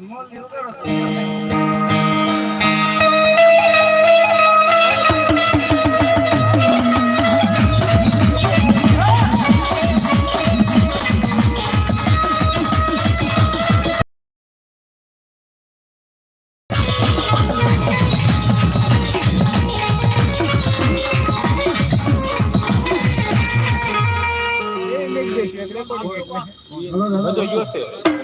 Molhou, garoto. Hello, hello. Hello.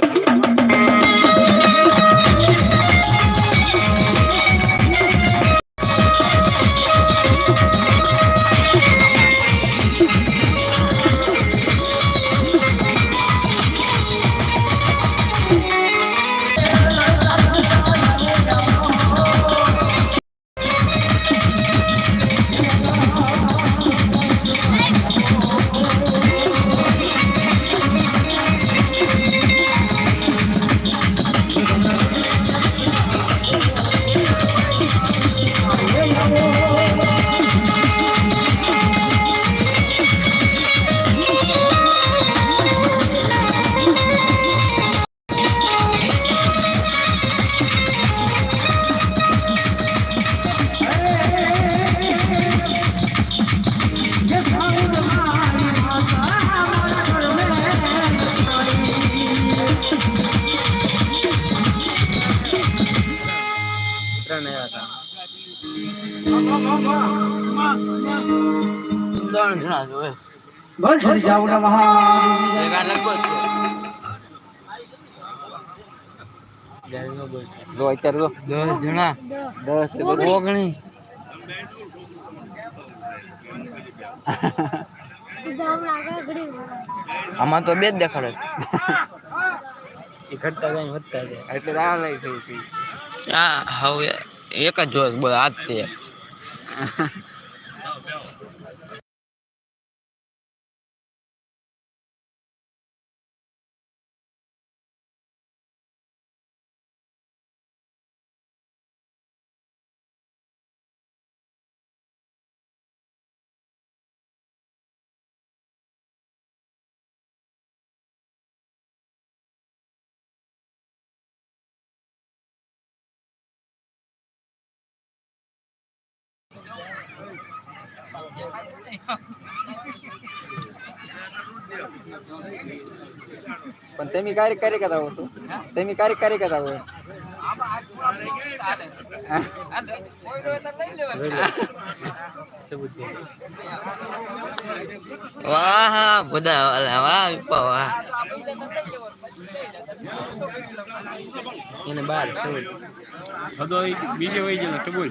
ત્રણ જણા જોવે ઘર જાવ નમઃ એક આ લગભગ જો અત્યારે જો. દસ જણા. દસ બધું. ઓગણી. આમાં તો બે જ દેખાડે છે. એ ઘટતા જાય વધતા જાય. એટલે આ લઈ છે. હા. હવે એક જ જોશ બોલ આજ તે પણ તેમી કાર્ય કરી કરતા હો છો? તેમી કાર્ય કરી કરતા હોય વાહ હા બધા વાહ વાહ. એને બાર ચૌદ હદો બીજે વહી ગયો તો બોલ.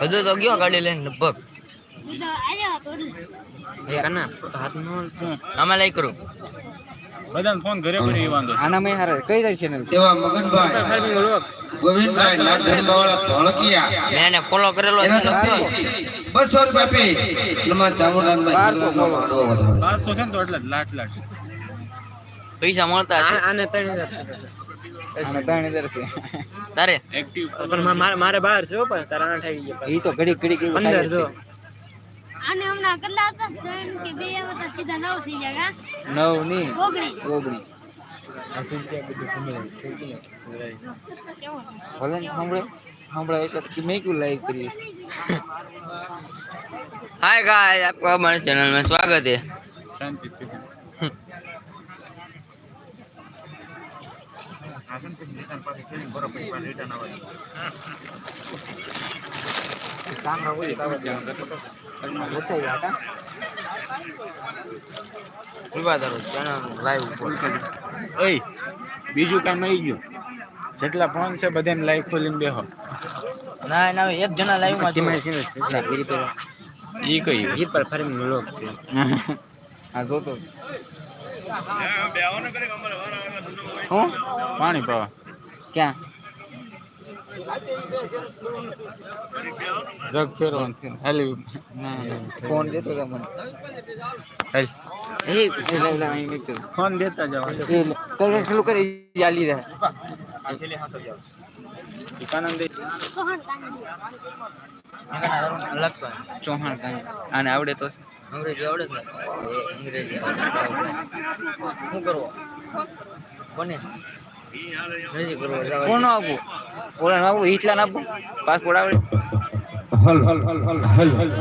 હજુ તો ગયો ગાડી લઈને લગભગ. એ કના હાથ નો આમાં લઈ કરું. બધાને ફોન ઘરે વાંધો આના મેં હારે કઈ જાય છે ને? એવા મગનભાઈ. ગોવિંદભાઈ નાગધણીવાળા ધોળકિયા. મેં એને ફોલો કરેલો છે બસો રૂપિયા પે એમાં ચામુંડામાં બારસો છે. ને તો એટલે લાખ લાખ. પૈસા મળતા આને ત્રણ હજાર છે. તારે? એક્ટિવ પણ મારે મારે બાર છે પણ તારા આઠ આવી ગયા એ તો ઘડી ઘડી અંદર જો. આને હમણાં કેટલા હતા? ત્રણ કે બે હતા સીધા નવ થઈ ગયા નવની ઓગણી. ઓગણી. ભલે ને સાંભળે સાંભળે એટલે મેં ક્યું લાઈવ કરીશ हाय गाइस आपका हमारे चैनल में स्वागत है શાંતિ લાઈવ ઉપર. ઓય બીજું કામ આવી ગયું? જેટલા ફોન છે બધાને લાઈવ ખોલીને બેહો. ના ના એક જણા લાઈવમાં ધીમે છે ને એટલે ગીરી પર ઈ કઈ ઈ પર ફાર્મિંગ લોક છે. હા જોતો હું? પાણી પાવા. ક્યાં? જગ ફેરવાનું થયું કઈ આને આવડે તો અંગ્રેજી આવડે અંગ્રેજી શું કરવો? કોને? કરવો આપવું? ઓલા આપવું? હિટલા આપવું? પાસપોર્ટ આવડે હલ હલ હલ હલ હલ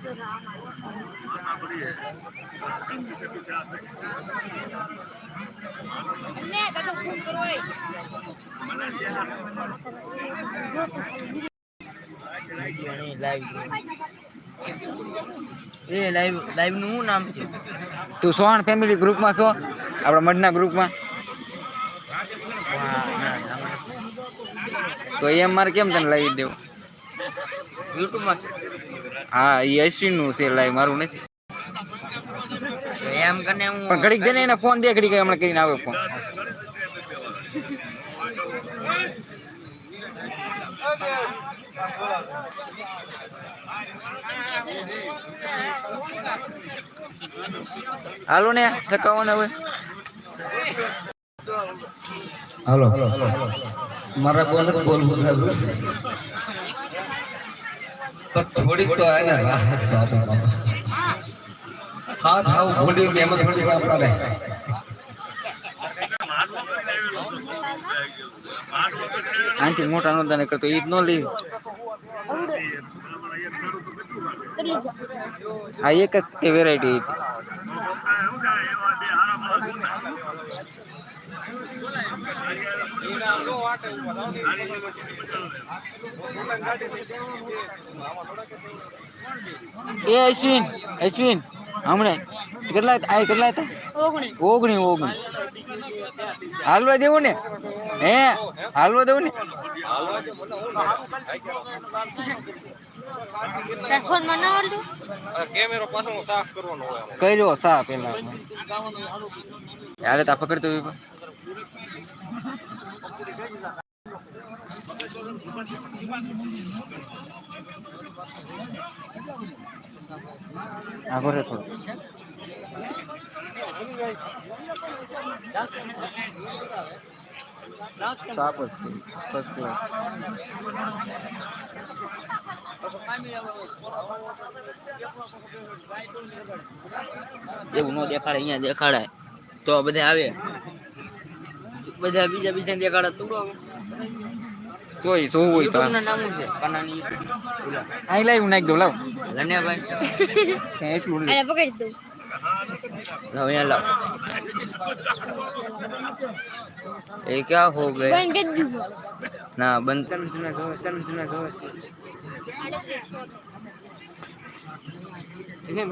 એ લાઈવ લાઈવનું શું નામ છે? તું સોહણ ફેમિલી ગ્રુપમાં છો? આપણા મઢના ગ્રુપમાં. તો એમ મારે કેમ તને લાવી દેવું? યુટ્યુબમાં માં છે. હા એ અશ્વિનનું છે લાઈ મારું નથી. એમ કને હું પણ ઘડીક દે ને એને ફોન દે ઘડીક હમણાં કરીને આવે ફોન. હાલો ને સકાવો ને હવે. હાલો. મારા બોલ બોલ થયું તો થોડીક તો આને રાહત સાધો હાથ આવું ભોડી એમ થોડી વાપરે આંટી મોટા નો કરતો ઈદ નો લઈ આ એક જ વેરાયટી હતી એ અશ્વિન અશ્વિન હમણાં કેટલા આ કેટલા હતા? ઓગણી. ઓગણી હાલવા દેવું ને? હે? હાલવા દેવું ને? કર્યો સા પેલા યારે તા પકડતો વિપા આગળ રે થોડું સાપ જ ફર્સ્ટ ક્લાસ એવું ન દેખાડે અહીંયા દેખાડાય. તો બધા આવે. બધા બીજા બીજા દેખાડે તો તોય શું હોય તો? નામ છે. કનાની ઓલા અહીં લાવ નાખ દો લાવ. લન્યાભાઈ ત્યાં એટલું. અરે પકડી દઉં. લાવ એ ક્યાં હો ગए બંધ કરી દીધું. ના બંધ. તને જૂના જોવે તને જૂના જોવે છે